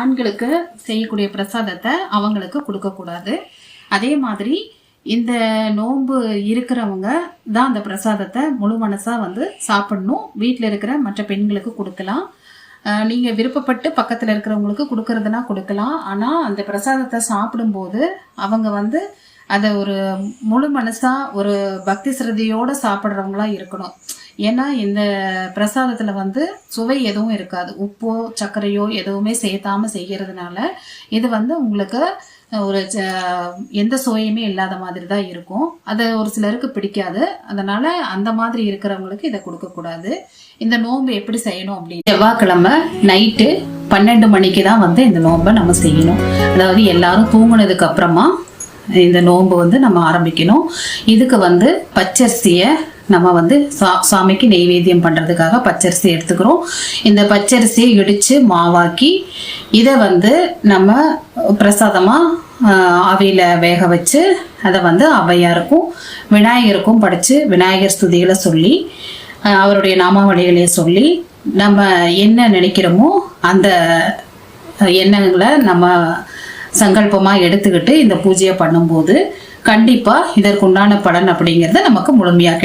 ஆண்களுக்கு செய்யக்கூடிய பிரசாதத்தை அவங்களுக்கு கொடுக்கக்கூடாது. அதே மாதிரி இந்த நோன்பு இருக்கிறவங்க தான் அந்த பிரசாதத்தை முழு மனசாக வந்து சாப்பிடணும். வீட்டில் இருக்கிற மற்ற பெண்களுக்கு கொடுக்கலாம். நீங்கள் விருப்பப்பட்டு பக்கத்தில் இருக்கிறவங்களுக்கு கொடுக்கறதுனா கொடுக்கலாம். ஆனால் அந்த பிரசாதத்தை சாப்பிடும்போது அவங்க வந்து அதை ஒரு முழு மனசாக ஒரு பக்தி சிரதையோடு சாப்பிட்றவங்களா இருக்கணும். ஏன்னா இந்த பிரசாதத்துல வந்து சுவை எதுவும் இருக்காது. உப்போ சர்க்கரையோ எதுவுமே சேர்த்தாம செய்யறதுனால இது வந்து உங்களுக்கு ஒரு ச- எந்த சுவையுமே இல்லாத மாதிரி தான் இருக்கும். அது ஒரு சிலருக்கு பிடிக்காது. அதனால அந்த மாதிரி இருக்கிறவங்களுக்கு இதை கொடுக்கக்கூடாது இந்த நோன்பு எப்படி செய்யணும் அப்படின்னு. செவ்வாய்க்கிழமை நைட்டு பன்னெண்டு மணிக்கு தான் வந்து இந்த நோன்பை நம்ம செய்யணும். அதாவது எல்லாரும் தூங்கினதுக்கு அப்புறமா இந்த நோன்பு வந்து நம்ம ஆரம்பிக்கணும். இதுக்கு வந்து பச்சரிசியை நம்ம வந்து சா சாமிக்கு நெய்வேத்தியம் பண்ணுறதுக்காக பச்சரிசி எடுத்துக்கிறோம். இந்த பச்சரிசியை இடித்து மாவாக்கி இதை வந்து நம்ம பிரசாதமாக அவையில் வேக வச்சு அதை வந்து அவையாருக்கும் விநாயகருக்கும் படித்து விநாயகர் ஸ்துதிகளை சொல்லி அவருடைய நாமாவளிகளையும் சொல்லி நம்ம என்ன நினைக்கிறோமோ அந்த எண்ணங்களை நம்ம சங்கல்பமாக எடுத்துக்கிட்டு இந்த பூஜையை பண்ணும்போது கண்டிப்பாக இதற்குண்டான பலன் அப்படிங்கிறது நமக்கு முழுமையாக